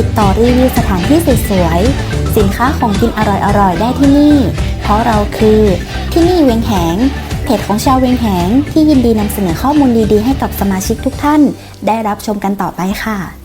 ติดต่อรีวิวสถานที่สวยๆ สินค้าของกินอร่อยๆ ได้ที่นี่ เพราะเราคือที่นี่เวียงแหง เพจของชาวเวียงแหงที่ยินดีนำเสนอข้อมูลดีๆ ให้กับสมาชิกทุกท่าน ได้รับชมกันต่อไปค่ะ